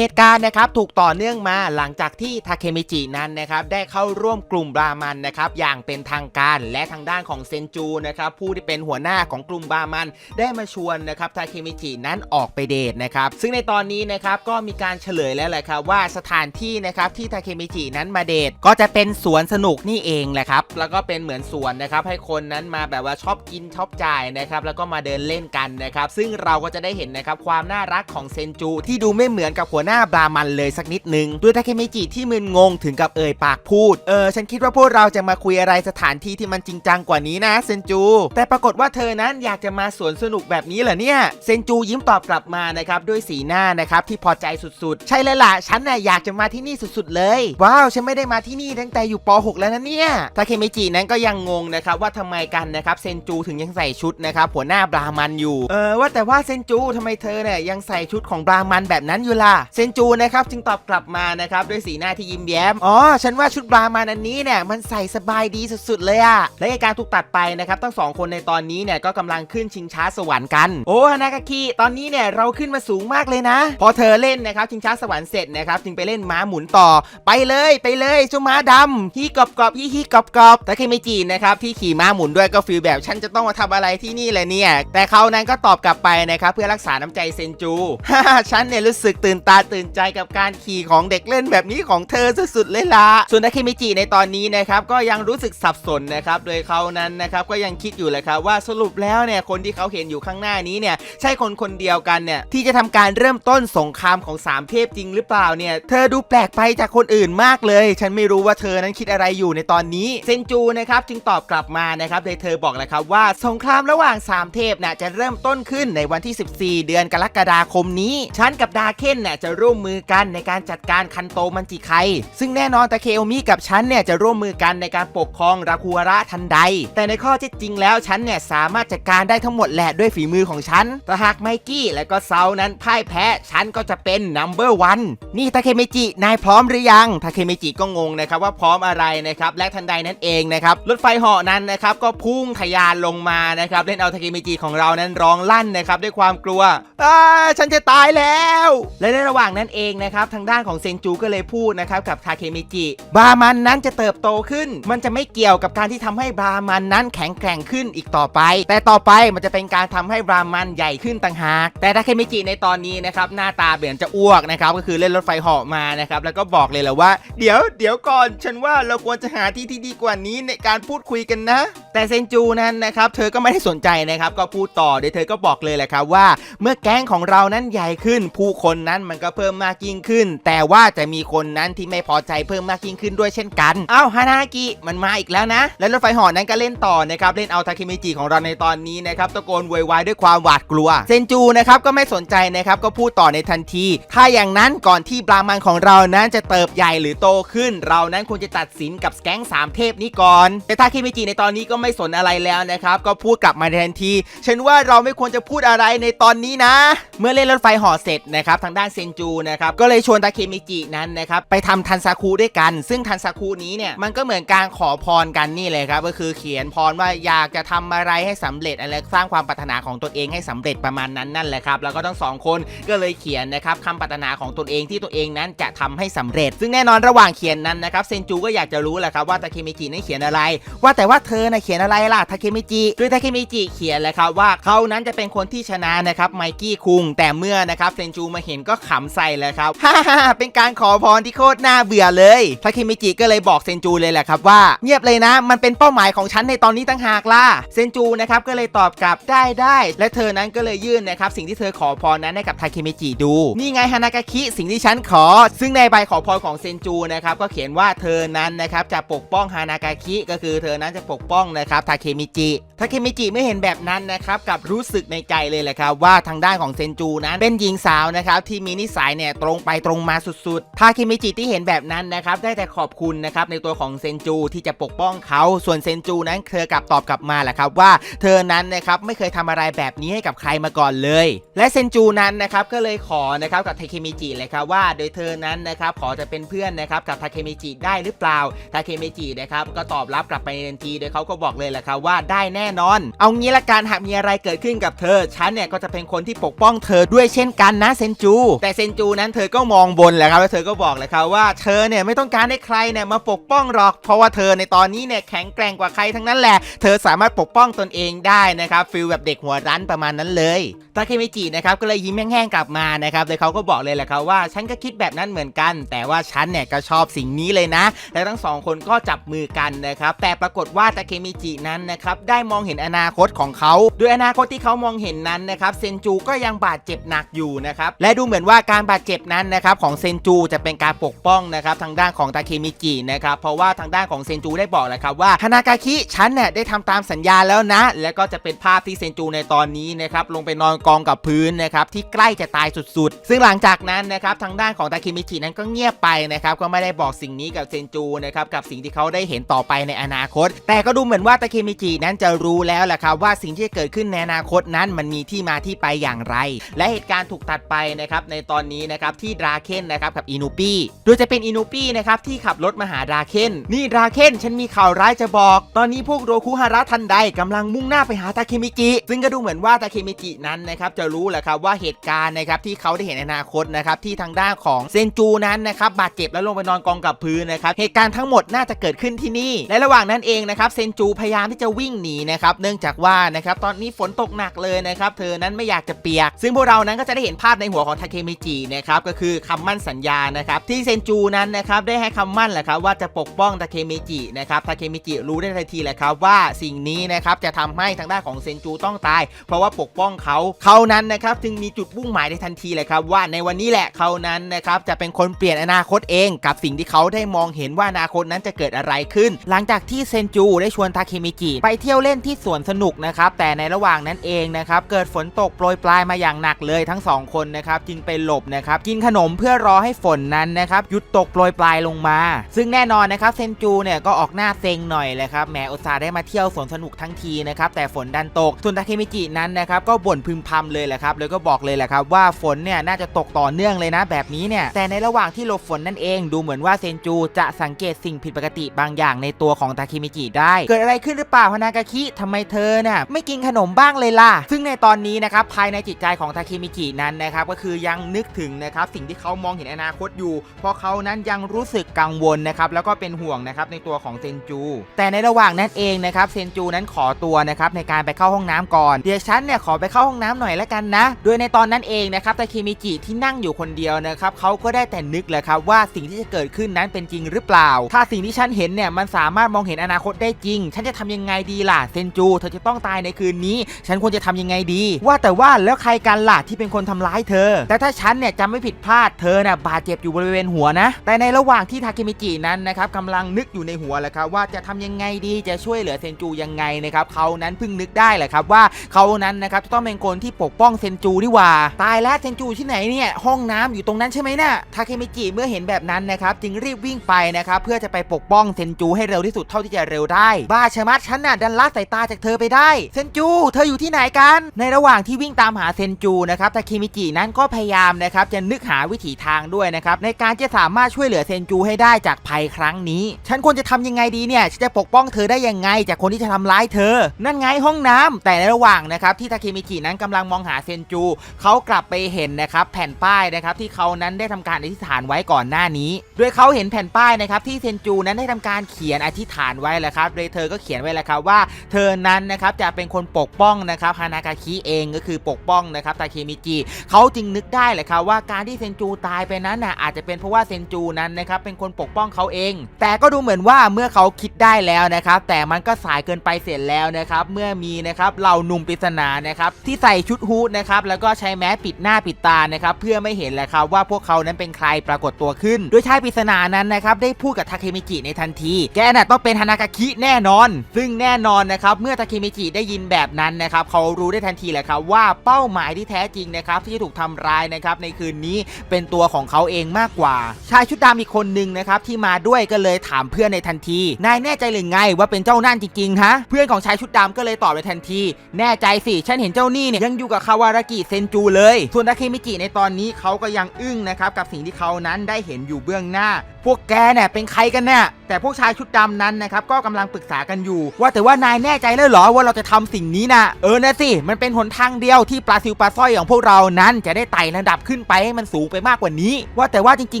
เหตุการณ์นะครับถูกต่อเนื่องมาหลังจากที่ทาเคมิจินั้นนะครับได้เข้าร่วมกลุ่มบรามันนะครับอย่างเป็นทางการและทางด้านของเซนจูนะครับผู้ที่เป็นหัวหน้าของกลุ่มบรามัน ได้มาชวนนะครับทาเคมิจินั้นออกไปเดทนะครับซึ่งในตอนนี้นะครับก็มีการเฉลยแล้วแหละครับว่าสถานที่นะครับที่ทาเคมิจินั้นมาเดทก็จะเป็นสวนสนุกนี่เองแหละครับแล้วก็เป็นเหมือนสวนนะครับให้คนนั้นมาแบบว่าชอบกินชอบจ่ายนะครับแล้วก็มาเดินเล่นกันนะครับซึ่งเราก็จะได้เห็นนะครับความน่ารักของเซนจูที่ดูไม่เหมือนกับหัวหน้าบรามันเลยสักนิดนึงด้วยทาเคมิจิที่มึนงงถึงกับเอ่ยปากพูด เออ ฉันคิดว่าพวกเราจะมาคุยอะไรสถานที่ที่มันจริงจังกว่านี้นะเซนจู แต่ปรากฏว่าเธอนั้นอยากจะมาสวนสนุกแบบนี้เหรอเนี่ย เซนจูยิ้มตอบกลับมานะครับด้วยสีหน้านะครับที่พอใจสุดๆ ใช่เลยล่ะ ฉันน่ะอยากจะมาที่นี่สุดๆเลย ว้าว ฉันไม่ได้มาที่นี่ตั้งแต่อยู่ป .6 แล้วนะเนี่ยทาเคมิจินั้นก็ยังงงนะครับว่าทำไมกันนะครับเซนจูถึงยังใส่ชุดนะครับหัวหน้าบรามันอยู่ เออว่าแต่ว่าเซนจูทำไมเธอเนี่ยยังใส่ชุดของบรามันแบบนั้นอยู่ล่ะ เซซนจูนะครับจึงตอบกลับมานะครับด้วยสีหน้าที่ยิ้มแย้ม อ๋อ ฉันว่าชุดบรามันอันนี้เนี่ยมันใส่สบายดีสุดๆเลยอะและการถูกตัดไปนะครับทั้งสองคนในตอนนี้เนี่ยก็กำลังขึ้นชิงช้าสวรรค์กัน โอ้ฮานากาคิตอนนี้เนี่ยเราขึ้นมาสูงมากเลยนะ พอเธอเล่นนะครับชิงช้าสวรรค์เสร็จนะครับจึงไปเล่นม้าหมุนต่อ ไปเลยไปเลยเจ้าม้าดำฮีกรอบกรอบฮีฮีกรอบกรอบแต่เคมิจินนะครับที่ขี่ม้าหมุนด้วยก็ฟีลแบบฉันจะต้องมาทำอะไรที่นี่เลยเนี่ยแต่เขานั้นก็ตอบกลับไปนะครับเพื่อรักษาน้ำใจเซนจูฮ่าฉันเนี่ยรู้สึกตื่นตาตื่นใจกับการขี่ของเด็กเล่นแบบนี้ของเธอสุดๆเลยล่ะส่วนทาเคมิจิในตอนนี้นะครับก็ยังรู้สึกสับสนนะครับโดยเขานั้นนะครับก็ยังคิดอยู่เลยครับว่าสรุปแล้วเนี่ยคนที่เขาเห็นอยู่ข้างหน้านี้เนี่ยใช่คนคนเดียวกันเนี่ยที่จะทำการเริ่มต้นสงครามของสามเทพจริงหรือเปล่าเนี่ยเธอดูแปลกไปจากคนอื่นมากเลย ฉันไม่รู้ว่าเธอนั้นคิดอะไรอยู่ในตอนนี้เซนจูนะครับจึงตอบกลับมานะครับโดยเธอบอกเลยครับว่าสงครามระหว่างสามเทพน่ะจะเริ่มต้นขึ้นในวันที่ 14 เดือนกรกฎาคมนี้ ฉันกับดาเคนน่ะจะร่วมมือกันในการจัดการคันโตมันจิไค ซึ่งแน่นอนตาเคโอมิกับฉันเนี่ยจะร่วมมือกันในการปกครองราคูระทันใด แต่ในข้อเท็จจริงแล้วฉันเนี่ยสามารถจัดการได้ทั้งหมดแหละด้วยฝีมือของฉัน แต่หากไมกี้และก็เซานั้นพ่ายแพ้ ฉันก็จะเป็นนัมเบอร์วันนี่ทาเคมิจิ นายพร้อมหรือยังทาเคมิจิก็งงนะครับว่าพร้อมอะไรนะครับ และทันใดนั้นเองนะครับ รถไฟเหาะนั้นนะครับก็พุ่งทะยานลงมานะครับ เล่นเอาทาเคมิจิของเรานั้นร้องลั่นนะครับด้วยความกลัวอ้าฉันจะตายแล้ว และในระหว่างนั้นเองนะครับทางด้านของเซนจูก็เลยพูดนะครับกับทาเคมิจิบามันนั้นจะเติบโตขึ้น มันจะไม่เกี่ยวกับการที่ทำให้บามันนั้นแข็งแกร่งขึ้นอีกต่อไป แต่ต่อไปมันจะเป็นการทำให้บามันใหญ่ขึ้นต่างหาก แต่ทาเคมิจิในตอนนี้นะครับหน้าตาเบี่ยนจะอ้วกนะครับก็คือเล่นรถไฟเหาะมานะครับแล้วก็บอกเลยแหละว่า เดี๋ยวเดี๋ยวก่อน ฉันว่าเราควรจะหาที่ที่ดีกว่านี้ในการพูดคุยกันนะ แต่เซนจูนั้นนะครับเธอก็ไม่ได้สนใจนะครับก็พูดต่อโดยเธอก็บอกเลยแหละครับว่า เมื่อแก๊งของเรานั้นใหญ่ขึ้นผู้คนนั้นมันก็เพิ่มมากยิ่งขึ้น แต่ว่าจะมีคนนั้นที่ไม่พอใจเพิ่มมากยิ่งขึ้นด้วยเช่นกันอ้าวฮานากิมันมาอีกแล้วนะ และรถไฟหอนั้นก็เล่นต่อนะครับเล่นเอาทาเคมิจิของเราในตอนนี้นะครับตะโกนโวยวายด้วยความหวาดกลัวเซนจูนะครับก็ไม่สนใจนะครับก็พูดต่อในทันที ถ้าอย่างนั้นก่อนที่บรามันของเรานั้นจะเติบใหญ่หรือโตขึ้น เรานั้นควรจะตัดสินกับแก๊งสามเทพนี้ก่อน แต่ทาเคมิจิในตอนนี้ก็ไม่สนอะไรแล้วนะครับก็พูดกลับมาในทันทีฉันว่าเราไม่ควรจะพูดอะไรในตอนนี้นะ เมื่อเล่นรถไฟหอเสร็จนะครับทางด้านเซนจูนะครับก็เลยชวนทาเคมิจินั้นนะครับไปทำทันซาคุด้วยกัน ซึ่งทันซาคุนี้เนี่ยมันก็เหมือนการขอพรกันนี่เลยครับก็คือเขียนพรว่าอยากจะทำอะไรให้สำเร็จอะไรสร้างความปรารถนาของตนเองให้สำเร็จประมาณนั้นนั่นแหละครับแล้วก็ทั้งสองคนก็เลยเขียนนะครับคำปรารถนาของตนเองที่ตัวเองนั้นจะทำให้สำเร็จ ซึ่งแน่นอนระหว่างเขียนนั้นนะครับเซนจูก็อยากจะรู้แหละครับว่าทาเคมิจินั้นเขียนอะไร ว่าแต่ว่าเธอน่ะเขียนอะไรล่ะทาเคมิจิโดยทาเคมิจิเขียนแหละครับว่าเขานั้นจะเป็นคนที่ชนะนะครับไมกี้คุงแต่เมื่อนะครับเซนจูมาเห็นก็ขำใส่เลยครับฮ่าฮ่าเป็นการขอพรที่โคตรน่าเบื่อเลยทาเคมิจิก็เลยบอกเซนจูเลยแหละครับว่าเงียบเลยนะ มันเป็นเป้าหมายของฉันในตอนนี้ตั้งหากล่ะเซนจูนะครับก็เลยตอบกลับได้ได้และเธอนั้นก็เลยยื่นนะครับสิ่งที่เธอขอพรนั้นให้กับทาเคมิจิดู นี่ไงฮานากาคิสิ่งที่ฉันขอ ซึ่งในใบขอพรของเซนจูนะครับก็เขียนว่าเธอนั้นนะครับจะปกป้องฮานากาคิก็คือเธอนั้นจะปกป้องนะครับทาเคมิจิทาเคมิจิไม่เห็นแบบนั้นนะครับกับรู้สึกในใจเลยแหละครับว่าทางด้านของเซนจูนั้นเป็นหญิงสาวนะครับที่มีนิสายเนี่ยตรงไปตรงมาสุดๆทาเคมิจิที่เห็นแบบนั้นนะครับได้แต่ขอบคุณนะครับในตัวของเซนจูที่จะปกป้องเขาส่วนเซนจูนั้นเธอกลับตอบกลับมาแหละครับว่าเธอนั้นนะครับไม่เคยทำอะไรแบบนี้ให้กับใครมาก่อนเลย และเซนจูนั้นนะครับก็เลยขอนะครับกับทาเคมิจิเลยครับว่าโดยเธอนั้นนะครับขอจะเป็นเพื่อนนะครับกับทาเคมิจิได้หรือเปล่าทาเคมิจินะครับก็ตอบรับกลับไปในทันทีโดยเขาก็บอกเลยแหละครับว่าได้แน่นอน เอางี้ละกันหากมีอะไรเกิดขึ้นกับเธอฉันเนี่ยก็จะเป็นคนที่ปกป้องเธอด้วยเช่นกันนะเซนจู แต่เซนนจูนั้นเธอก็มองบนแหละครับแล้วเธอก็บอกเลยครับว่าเธอเนี่ยไม่ต้องการให้ใครเนี่ยมาปกป้องหรอก เพราะว่าเธอในตอนนี้เนี่ยแข็งแกร่งกว่าใครทั้งนั้นแหละ เธอสามารถปกป้องตนเองได้นะครับฟิลแบบเด็กหัวรั้นประมาณนั้นเลยตาเคมิจินะครับก็เลยยิ้มแห้งๆกลับมานะครับเลยเขาก็บอกเลยแหละครับว่าฉันก็คิดแบบนั้นเหมือนกัน แต่ว่าฉันเนี่ยก็ชอบสิ่งนี้เลยนะ และทั้งสองคนก็จับมือกันนะครับแต่ปรากฏว่าตาเคมิจินั้นนะครับได้มองเห็นอนาคตของเขาโดยอนาคตที่เขามองเห็นนั้นนะครับเซนจูก็ยังบาดเจ็บหนักอยู่นะครับและดูเหมือนว่าการบาดเจ็บนั้นนะครับของเซนจูจะเป็นการปกป้องนะครับทางด้านของตาเคมิจินะครับเพราะว่าทางด้านของเซนจูได้บอกแล้วครับว่าฮานากาคิฉันเนี่ยได้ทำตามสัญญาแล้วนะ และก็จะเป็นภาพที่เซนจูในตอนนี้นะครับลงไปนอนกองกับพื้นนะครับที่ใกล้จะตายสุดๆ ซึ่งหลังจากนั้นนะครับทางด้านของตาเคมิจินั้นก็เงียบไปนะครับก็ไม่ได้บอกสิ่งนี้กับเซนจูนะครับกับสิ่งที่เขาได้เห็นต่อไปในอนาคต แต่ก็ดูเหมือนว่าตาเคมิจินั้นจะรู้แล้วแหละครับว่าสิ่งที่จะเกิดขึ้นในอนาคตนั้นมันมีที่มาที่ไปอย่างไร และเหตุการณ์ถูกตัดไปนะครับในตอนอนนี้นะครับที่ดราเคนนะครับกับอินูปี้โดยจะเป็นอินูปี้นะครับที่ขับรถมาหาดราเคนนี่ดราเคนฉันมีข่าวร้ายจะบอก ตอนนี้พวกโรคุฮาระทันใดกำลังมุ่งหน้าไปหาตาเคมิจิ ซึ่งก็ดูเหมือนว่าตาเคมิจินั้นนะครับจะรู้แหละครับว่าเหตุการณ์นะครับที่เขาได้เห็นในอนาคตนะครับที่ทางด้านของเซนจูนั้นนะครับบาดเจ็บแล้วลงไปนอนกองกับพื้นนะครับเหตุการณ์ทั้งหมดน่าจะเกิดขึ้นที่นี่ และระหว่างนั้นเองนะครับเซนจูพยายามที่จะวิ่งหนีนะครับเนื่องจากว่านะครับตอนนี้ฝนตกหนักเลยนะครับเธอนั้นไม่อยากจะเปียก ซึ่งพวกเรานั้นก็จะได้เห็นภาพในหัวของทาเคมิจินะครับก็คือคำมั่นสัญญานะครับที่เซนจูนั้นนะครับได้ให้คำมั่นแหละครับว่าจะปกป้องทาเคมิจินะครับทาเคมิจิรู้ได้ทันทีแหละครับว่าสิ่งนี้นะครับจะทำให้ทางด้านของเซนจูต้องตาย เพราะว่าปกป้องเขาเขานั้นนะครับจึงมีจุดมุ่งหมายในทันทีเลยครับว่าในวันนี้แหละเขานั้นนะครับจะเป็นคนเปลี่ยนอนาคตเอง กับสิ่งที่เขาได้มองเห็นว่าอนาคตนั้นจะเกิดอะไรขึ้น หลังจากที่เซนจูได้ชวนทาเคมิจิไปเที่ยวเล่นที่สวนสนุกนะครับแต่ในระหว่างนั้นเองนะครับเกิดฝนตกโปรยปลายมาอย่างหนักเลยทั้งสองคนนะครับจึงไปหลบนะครับกินขนมเพื่อรอให้ฝนนั้นนะครับหยุดตกโปรยปลายลงมา ซึ่งแน่นอนนะครับเซนจูเนี่ยก็ออกหน้าเซ็งหน่อยเลยครับแหมอุตส่าห์ได้มาเที่ยวสวนสนุกทั้งทีนะครับแต่ฝนดันตกส่วนทาเคมิจินั้นนะครับก็บ่นพึมพำเลยแหละครับแล้วก็บอกเลยแหละครับว่าฝนเนี่ยน่าจะตกต่อเนื่องเลยนะแบบนี้เนี่ยแต่ในระหว่างที่หลบฝนนั่นเองดูเหมือนว่าเซนจูจะสังเกตสิ่งผิดปกติบางอย่างในตัวของทาเคมิจิได้ เกิดอะไรขึ้นหรือเปล่าฮานากาคิทำไมเธอน่ะไม่กินขนมบ้างเลยล่ะ ซึ่งในตอนนี้นะครับภายในจิตใจของทาเคมิจินั้นนะครับก็คือยังนึกถึงนะครับสิ่งที่เขามองเห็นอนาคตอยู่ เพราะเขานั้นยังรู้สึกกังวลนะครับแล้วก็เป็นห่วงนะครับในตัวของเซนจู แต่ในระหว่างนั้นเองนะครับเซนจูนั้นขอตัวนะครับในการไปเข้าห้องน้ำก่อนเดี๋ยวฉันเนี่ยขอไปเข้าห้องน้ำหน่อยและกันนะ โดยในตอนนั้นเองนะครับทาเคมิจิที่นั่งอยู่คนเดียวนะครับเขาก็ได้แต่นึกแหละครับว่าสิ่งที่จะเกิดขึ้นนั้นเป็นจริงหรือเปล่า ถ้าสิ่งที่ฉันเห็นเนี่ยมันสามารถมองเห็นอนาคตได้จริง ฉันจะทำยังไงดีล่ะเซนจู เธอจะต้องตายในคืนนี้ ฉันควรจะทำยังไงดี ว่าแต่ว่าแล้วใครกันล่ะที่เป็นคนทำร้ายเธอ แต่ถ้าฉันเนี่ยจำไม่ผิดพลาดเธอน่ะบาดเจ็บอยู่บริเวณหัวนะ แต่ในระหว่างที่ทาเคมิจินั้นนะครับกำลังนึกอยู่ในหัวแหละครับว่าจะทำยังไงดีจะช่วยเหลือเซนจูยังไงนะครับเขานั้นเพิ่งนึกได้แหละครับว่าเขานั้นนะครับจะต้องเป็นคนที่ปกป้องเซนจูนี่ว่า ตายแล้วเซนจูที่ไหนเนี่ยห้องน้ำอยู่ตรงนั้นใช่ไหมน่ะทาเคมิจิเมื่อเห็นแบบนั้นนะครับจึงรีบวิ่งไปนะครับเพื่อจะไปปกป้องเซนจูให้เร็วที่สุดเท่าที่จะเร็วได้บ้าชะมัดฉันน่ะดันละสายตาจากเธอไปได้เซนจู เธออยู่ที่ไหนกัน ในระหว่างที่วิ่งตามหาเซนจูนะครับทาเคมิจินั้นก็พยายามนะครับจะนึกหาวิถีทางด้วยนะครับในการจะสามารถช่วยเหลือเซนจูให้ได้จากภัยครั้งนี้ ฉันควรจะทำยังไงดีเนี่ยฉันจะปกป้องเธอได้ยังไง จากคนที่จะทำร้ายเธอ นั่นไงห้องน้ำแต่ในระหว่างนะครับที่ทาเคมิจินั้นกำลังมองหาเซนจู เขากลับไปเห็นนะครับแผ่นป้ายนะครับที่เขานั้นได้ทำการอธิษฐานไว้ก่อนหน้านี้ โดยเขาเห็นแผ่นป้ายนะครับที่เซนจูนั้นได้ทำการเขียนอธิษฐานไว้แหละครับโดยเธอก็เขียนไว้แหละครับว่า เธอนั้นนะครับจะเป็นคนปกป้องนะครับฮานากาคิเองก็คือปกป้องนะครับตาเคมิจิเขาจึงนึกได้แหละครับว่าการที่เซนจูตายไปนั้นน่ะอาจจะเป็นเพราะว่าเซนจูนั้นนะครับเป็นคนปกป้องเขาเอง แต่ก็ดูเหมือนว่าเมื่อเขาคิดได้แล้วนะครับแต่มันก็สายเกินไปเสร็จแล้วนะครับเมื่อมีนะครับเหล่าหนุ่มปริศนานะครับที่ใส่ชุดฮูดนะครับแล้วก็ใช้แมสปิดหน้าปิดตานะครับเพื่อไม่เห็นแหละครับว่าพวกเขานั้นเป็นใครปรากฏตัวขึ้น โดยชายปริศนานั้นนะครับได้พูดกับทาเคมิจิในทันที แกน่ะต้องเป็นฮานากาคิแน่นอน ซึ่งแน่นอนนะครับเมื่อทาเคมิจิได้ยินแบบนั้นนะครับเขารู้ได้ทันทีแหละครับว่าเป้าหมายที่แท้จริงนะครับที่ถูกทำร้ายนะครับในคืนนี้เป็นตัวของเขาเองมากกว่า ชายชุดดำอีกคนหนึ่งนะครับที่มาด้วยก็เลยถามเพื่อนในทันที นายแน่ใจหรือไงว่าเป็นเจ้านั่นจริงๆฮะเพื่อนของชายชุดดำก็เลยตอบในทันที แน่ใจสิฉันเห็นเจ้านี่เนี่ยยังอยู่กับคาวารากิเซนจูเลย ส่วนทาเคมิจิในตอนนี้เขาก็ยังอึ้งนะครับกับสิ่งที่เขานั้นได้เห็นอยู่เบื้องหน้า พวกแกเนี่ยเป็นใครกันเนี่ยแต่พวกชายชุดดำนั้นนะครับก็กำลังปรึกษากันอยู่ ว่าแต่ว่านายแน่ใจแล้วเหรอว่าเราจะทำสิ่งนี้นะเออนะสิมันเป็นหนทางเดียวที่ปลาซิวปลาสร้อยของพวกเรานั้นจะได้ไต่ระดับขึ้นไปให้มันสูงไปมากกว่านี้ ว่าแต่ว่าจริ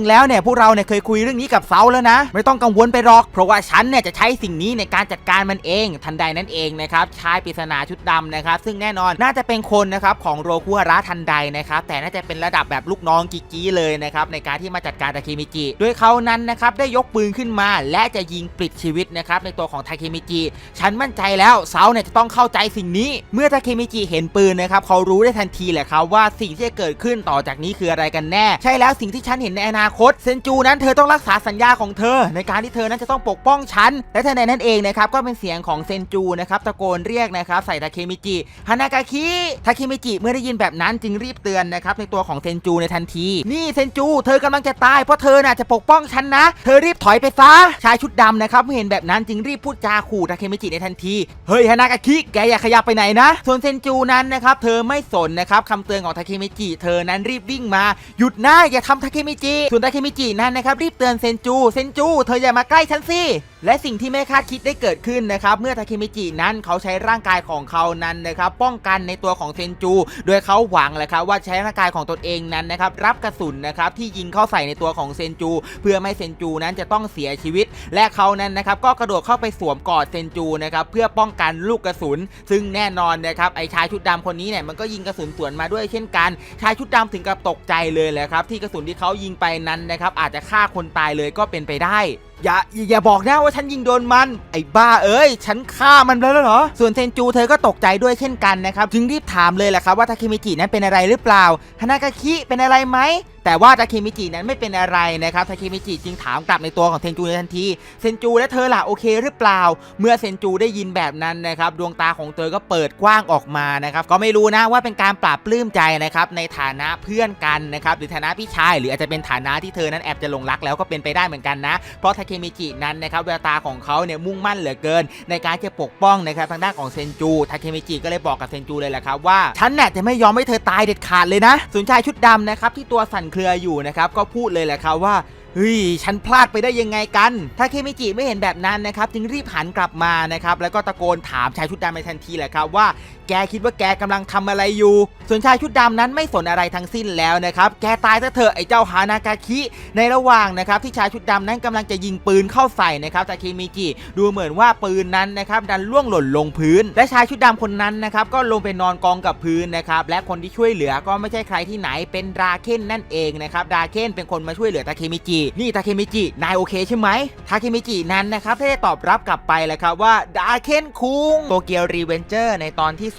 ง ๆ แล้วเนี่ยพวกเราเนี่ยเคยคุยเรื่องนี้กับเซาแล้วนะ ไม่ต้องกังวลไปหรอก เพราะว่าฉันเนี่ยจะใช้สิ่งนี้ในการจัดการมันเองทันใดนั้นเองนะครับชายปริศนาชุดดำนะครับซึ่งแน่นอนน่าจะเป็นคนนะครับของโรคุฮาระทันใดนะครับแต่น่าจะเป็นระดับแบบลูกน้องกิกกี้เลยนะครับในการที่มาจัดการทาเคมิจิโดยเขานั้นนะครับได้ยกปืนขึ้นมา และจะยิงปลิดชีวิตนะครับในตัวของทาเคมิจิฉันมั่นใจแล้วเซาเนี่ยจะต้องเข้าใจสิ่งนี้ เมื่อทาเคมิจิเห็นปืนนะครับเขารู้ได้ทันทีแหละครับว่าสิ่งที่จะเกิดขึ้นต่อจากนี้คืออะไรกันแน่ ใช่แล้วสิ่งที่ฉันเห็นในอนาคตเซนจูนั้นเธอต้องรักษาสัญญาของเธอ ในการที่เธอนั้นจะต้องปกป้องฉันและทันใดนั้นเองนะครับก็เป็นเสียงของเซนจูนะครับตะโกนเรียกนะครับใส่ทาเคมิจิฮานากาคิทาเคมิจิเมื่อได้ยินแบบนั้นจึงรีบเตือนนะครับในตัวของเซนจูในทันที นี่เซนจูเธอกำลังจะตายเพราะเธอน่ะจะปกป้องฉันนะ เธอรีบถอยไปซะชายชุดดำนะครับเมื่อเห็นแบบนั้นจึงรีบพูดจาขู่ทาเคมิจิในทันทีเฮ้ยฮานากาคิแกอย่าขยับไปไหนนะส่วนเซนจูนั้นนะครับเธอไม่สนนะครับคำเตือนของทาเคมิจิเธอนั้นรีบวิ่งมา หยุดนะอย่าทำทาเคมิจิส่วนทาเคมิจินั้นนะครับรีบเตือนเซนจู เซนจู เธออย่ามาใกล้ฉันสิและสิ่งที่ไม่คาดคิดได้เกิดขึ้นนะครับเมื่อทาเคมิจินั้นเขาใช้ร่างกายของเขานั้นนะครับป้องกันในตัวของเซนจู โดยเขาหวังแหละครับว่าใช้ร่างกายของตนเองนั้นนะครับรับกระสุนนะครับที่ยิงเข้าใส่ในตัวของเซนจู เพื่อไม่เซนจูนั้นจะต้องเสียชีวิต และเขานั้นนะครับก็กระโดดเข้าไปสวมกอดเซนจูนะครับเพื่อป้องกันลูกกระสุน ซึ่งแน่นอนนะครับไอชายชุดดำคนนี้เนี่ยมันก็ยิงกระสุนสวนมาด้วยเช่นกัน ชายชุดดำถึงกับตกใจเลยแหละครับที่กระสุนที่เขายิงไปนั้นนะครับอาจจะฆ่าคนตายเลยก็เป็นไปได้ อย่าอย่าบอกนะว่าฉันยิงโดนมัน ไอ้บ้าเอ้ย ฉันฆ่ามันแล้วเหรอ ส่วนเซนจูเธอก็ตกใจด้วยเช่นกันนะครับ จึงรีบถามเลยแหละครับว่าทาเคมิจินั้นเป็นอะไรหรือเปล่าฮานากาคิเป็นอะไรไหม แต่ว่าทาเคมิจินั้นไม่เป็นอะไรนะครับทาเคมิจิจึงถามกลับในตัวของเซนจูในทันทีเซนจูและเธอล่ะโอเคหรือเปล่า เมื่อเซนจูได้ยินแบบนั้นนะครับดวงตาของเธอก็เปิดกว้างออกมานะครับก็ไม่รู้นะว่าเป็นการปราบปลื้มใจนะครับในฐานะเพื่อนกันนะครับหรือฐานะพี่ชาย หรืออาจจะเป็นฐานะที่เธอนั้นแอบจะหลงรักแล้วก็เป็นไปได้เหมือนกันนะ เพราะทาเคมิจินั้นนะครับแววตาของเขาเนี่ยมุ่งมั่นเหลือเกิน ในการจะปกป้องนะครับทางด้านของเซนจูทาเคมิจิก็เลยบอกกับเซนจูเลยแหละครับว่าฉันเนี่ยจะไม่ยอมให้เธอตายเด็ดขาดเลยนะส่วนชายชุดดำนะครับที่ตัวสั่นเครืออยู่นะครับก็พูดเลยแหละครับว่า เฮ้ยฉันพลาดไปได้ยังไงกัน ถ้าเคมิจิไม่เห็นแบบนั้นนะครับจึงรีบหันกลับมานะครับแล้วก็ตะโกนถามชายชุดดำในทันทีแหละครับว่าแกคิดว่าแกกำลังทำอะไรอยู่ ส่วนชายชุดดำนั้นไม่สนอะไรทั้งสิ้นแล้วนะครับ แกตายซะเถอะไอ้เจ้าฮานากาคิ ในระหว่างนะครับที่ชายชุดดำนั้นกำลังจะยิงปืนเข้าใส่นะครับแต่เคมิจิดูเหมือนว่าปืนนั้นนะครับดันล่วงหล่นลงพื้น และชายชุดดำคนนั้นนะครับก็ลงไปนอนกองกับพื้นนะครับและคนที่ช่วยเหลือก็ไม่ใช่ใครที่ไหนเป็นราเคนนั่นเองนะครับราเคนเป็นคนมาช่วยเหลือตาเคมิจินี่ตาเคมิจินายโอเคใช่ไหมทาเคมิจินั้นนะครับได้ตอบรับกลับไปแหละครับว่าดาเคนคุงโตเกียวรีเวนเจอร์ในตอนที่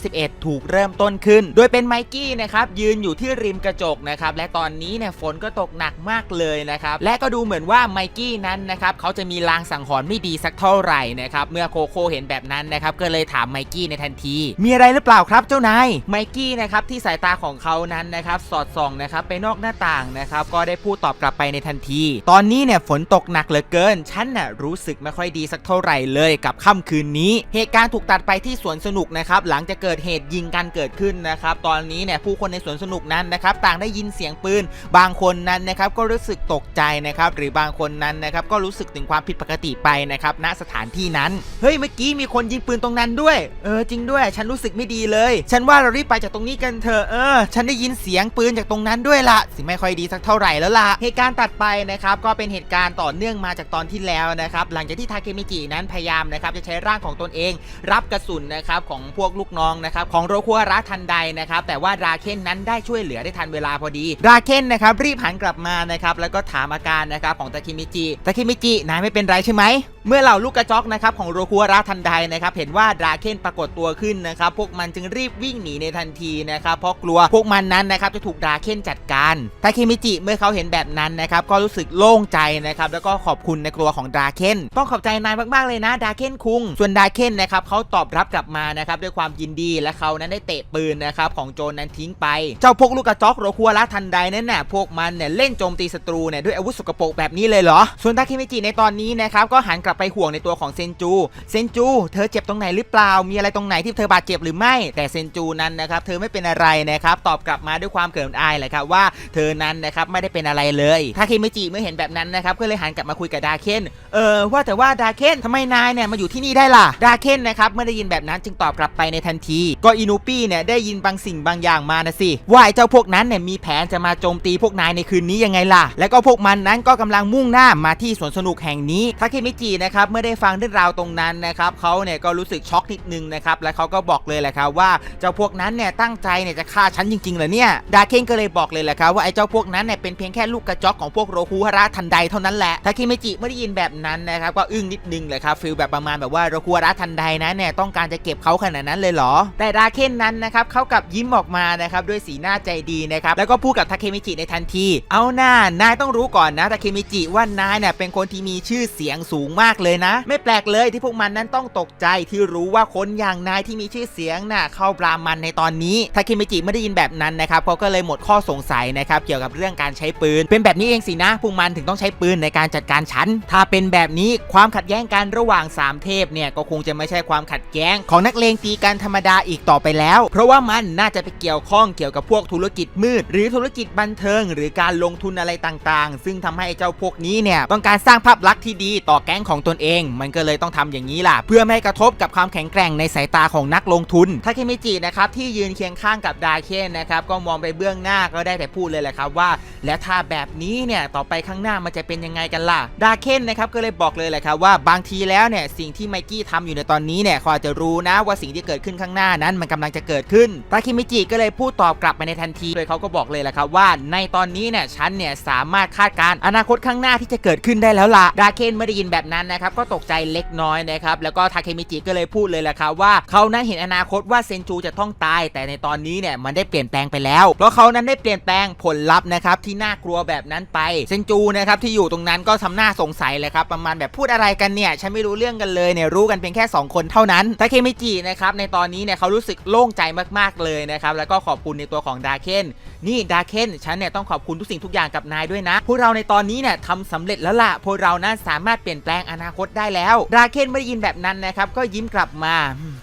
221 ถูกเริ่มต้นขึ้น โดยเป็นไมกี้นะครับยืนอยู่ที่ริมกระจกนะครับและตอนนี้เนี่ยฝนก็ตกหนักมากเลยนะครับและก็ดูเหมือนว่าไมกี้นั้นนะครับเขาจะมีลางสังหรณ์ไม่ดีสักเท่าไหร่นะครับเมื่อโคโค่เห็นแบบนั้นนะครับก็เลยถามไมกี้ในทันที มีอะไรหรือเปล่าครับเจ้านายไมกี้นะครับที่สายตาของเขานั้นนะครับสอดส่องนะครับไปนอกหน้าต่างนะครับก็ได้พูดตอบกลับไปในทันที ตอนนี้เนี่ยฝนตกหนักเหลือเกิน ฉันน่ะรู้สึกไม่ค่อยดีสักเท่าไหร่เลยกับค่ำคืนนี้ เหตุการณ์ถูกตัดไปที่สวนสนุกนะครับ หลังจากเกิดเหตุยิงกันเกิดขึ้นนะครับ ตอนนี้เนี่ยผู้คนในสวนสนุกนั้นนะครับต่างได้ยินเสียงปืน บางคนนั้นนะครับก็รู้สึกตกใจนะครับ หรือบางคนนั้นนะครับก็รู้สึกถึงความผิดปกติไปนะครับณสถานที่นั้น เฮ้ยเมื่อกี้มีคนยิงปืนตรงนั้นด้วย เออจริงด้วย ฉันรู้สึกไม่ดีเลย ฉันว่าเรารีบไปจากตรงนี้กันเถอะ เออ ฉันได้ยินเสียงปืนจากตรงนั้นด้วยละสิไม่ค่อยดีสักเท่าไหร่แล้วล่ะ เหตุการณ์ัดไปนะครับก็เป็นเหตุการณ์ต่อเนื่องมาจากตอนที่แล้วนะครับหลังจากที่ทาเคมิจินั้นพยายามนะครับจะใช้ร่างของตนเอง รับกระสุนนะครับของพวกลูกน้องนะครับของโรคุฮาระทันใดนะครับแต่ว่าราเคนนั้นได้ช่วยเหลือได้ทันเวลาพอดี ราเคนนะครับรีบหันกลับมานะครับแล้วก็ถามอาการนะครับของทาเคมิจิทาเคมิจินายไม่เป็นไรใช่ไหม เมื่อเหล่าลูกกระจอกนะครับของโรคุฮาระทันใดนะครับเห็นว่าดราเคนปรากฏตัวขึ้นนะครับพวกมันจึงรีบวิ่งหนีในทันทีนะครับเพราะกลัวพวกมันนั้นนะครับจะถูกดราเคนจัดการตาเคมิจิเมื่อเขาเห็นแบบนั้นนะครับก็รู้สึกโล่งใจนะครับแล้วก็ขอบคุณในครัวของดราเคนต้องขอบใจนายมากๆเลยนะดราเคนคุง ส่วนดราเคนนะครับเขาตอบรับกลับมานะครับด้วยความยินดีและเขานั้นได้เตะปืนนะครับของโจรนั้นทิ้งไป เจ้าพวกลูกกระจอกโรคุฮาระทันใดนั้นน่ะพวกมันเนี่ยเล่นโจมตีศัตรูเนี่ยด้วยอาวุธสกปรกแบบนี้เลยเหรอส่วนตาเคมิจิในตอนนี้นะครับก็หันกลับลับไปห่วงในตัวของเซนจู เซนจู เธอเจ็บตรงไหนหรือเปล่า มีอะไรตรงไหนที่เธอบาดเจ็บหรือไม่ แต่เซนจูนั้นนะครับ เธอไม่เป็นอะไรนะครับ ตอบกลับมาด้วยความเขินอายเลยครับว่าเธอนั้นนะครับไม่ได้เป็นอะไรเลย ทาเคมิจิเมื่อเห็นแบบนั้นนะครับก็เลยหันกลับมาคุยกับดาเคน เออว่าแต่ว่าดาเคนทำไมนายเนี่ยมาอยู่ที่นี่ได้ล่ะ ดาเคนนะครับเมื่อได้ยินแบบนั้นจึงตอบกลับไปในทันที ก็อินูปี้เนี่ยได้ยินบางสิ่งบางอย่างมานะสิ ว่าไอ้เจ้าพวกนั้นเนี่ยมีแผนจะมาโจมตีพวกนายในคืนนี้ยังไงล่ะ แล้วก็พวกมันนั้นก็กำลังมุ่งหน้ามาที่สวนสนุกแห่งนี้ทาเคมิจินะครับเมื่อได้ฟังเรื่องราวตรงนั้นนะครับเขาเนี่ยก็รู้สึกช็อกนิดนึงนะครับและเขาก็บอกเลยแหละครับว่าเจ้าพวกนั้นเนี่ยตั้งใจเนี่ยจะฆ่าฉันจริงๆเหรอเนี่ยดาเคนก็เลยบอกเลยแหละครับว่าไอ้เจ้าพวกนั้นเนี่ยเป็นเพียงแค่ลูกกระจอกของพวกโรคุฮาระทันใดเท่านั้นแหละทาเคมิจิเมื่อได้ยินแบบนั้นนะครับก็อึ้งนิดนึงเลยครับฟีลแบบประมาณแบบว่าโรคุฮาระทันใดนะเนี่ยต้องการจะเก็บเขาขนาดนั้นเลยเหรอ แต่ดาเคนนั้นนะครับเขากับยิ้มออกมานะครับด้วยสีหน้าใจดีนะครับแล้วก็พูดกับทาเคมิจิในทันที เอาหน้านายต้องรู้ก่อนนะทาเคมิจิว่านายเนี่ยเป็นคนที่มีชื่อเสียงสูงมากเลยนะ ไม่แปลกเลยที่พวกมันนั้นต้องตกใจที่รู้ว่าคนอย่างนายที่มีชื่อเสียงน่ะเข้าปรามันในตอนนี้ทาเคมิจิไม่ได้ยินแบบนั้นนะครับเขาก็เลยหมดข้อสงสัยนะครับเกี่ยวกับเรื่องการใช้ปืน เป็นแบบนี้เองสินะพวกมันถึงต้องใช้ปืนในการจัดการฉัน ถ้าเป็นแบบนี้ความขัดแย้งกันระหว่างสามเทพเนี่ยก็คงจะไม่ใช่ความขัดแย้ง ของนักเลงตีกันธรรมดาอีกต่อไปแล้ว เพราะว่ามันน่าจะไปเกี่ยวข้องเกี่ยวกับพวกธุรกิจมืด หรือธุรกิจบันเทิง หรือการลงทุนอะไรต่างๆ ซึ่งทำให้เจ้าพวกนี้เนี่ยต้องการสร้างภาพลักษณ์ที่ดีต่อแก๊งของตนเอง มันก็เลยต้องทำอย่างนี้ล่ะ เพื่อไม่ให้กระทบกับความแข็งแกร่งในสายตาของนักลงทุนทาเคมิจินะครับที่ยืนเคียงข้างกับดาเคนนะครับก็มองไปเบื้องหน้าก็ได้แต่พูดเลยแหละครับว่า แล้วถ้าแบบนี้เนี่ยต่อไปข้างหน้ามันจะเป็นยังไงกันล่ะดาเคนนะครับก็เลยบอกเลยแหละครับว่าบางทีแล้วเนี่ยสิ่งที่ไมกี้ทำอยู่ในตอนนี้เนี่ยเขาอาจจะรู้นะว่าสิ่งที่เกิดขึ้นข้างหน้านั้น มันกำลังจะเกิดขึ้นทาเคมิจิก็เลยพูดตอบกลับไปในทันทีโดยเขาก็บอกเลยแหละครับว่า ในตอนนี้เนี่ยฉันเนี่ยสามารถคาดการณ์อนาคตข้างหน้าที่จะเกิดขึ้นได้แล้วล่ะดาเคนไม่ได้ยินแบบนั้นนะครับก็ตกใจเล็กน้อยนะครับแล้วก็ทาเคมิจิก็เลยพูดเลยแหละครับว่าเขานั้นเห็นอนาคตว่าเซนจูจะต้องตาย แต่ในตอนนี้เนี่ยมันได้เปลี่ยนแปลงไปแล้ว เพราะเขานั้นได้เปลี่ยนแปลงผลลัพธ์นะครับที่น่ากลัวแบบนั้นไปเซนจูนะครับที่อยู่ตรงนั้นก็ทำหน้าสงสัยเลยครับประมาณแบบพูดอะไรกันเนี่ยฉันไม่รู้เรื่องกันเลยเนี่ยรู้กันเพียงแค่ 2 คนเท่านั้นทาเคมิจินะครับในตอนนี้เนี่ยเขารู้สึกโล่งใจมากๆเลยนะครับแล้วก็ขอบคุณในตัวของดาเคนนี่ดาเคนฉันเนี่ยต้องขอบคุณทุกสิ่งทุกอย่างกับนายด้วยนะพวกเราในตอนนี้เนี่ยทำสำเร็จแล้วล่ะพวกเรานั้นสามารถเปลี่ยนแปลงอนาคตได้แล้วดาเคนไม่ได้ยินแบบนั้นนะครับ ก็ยิ้มกลับมา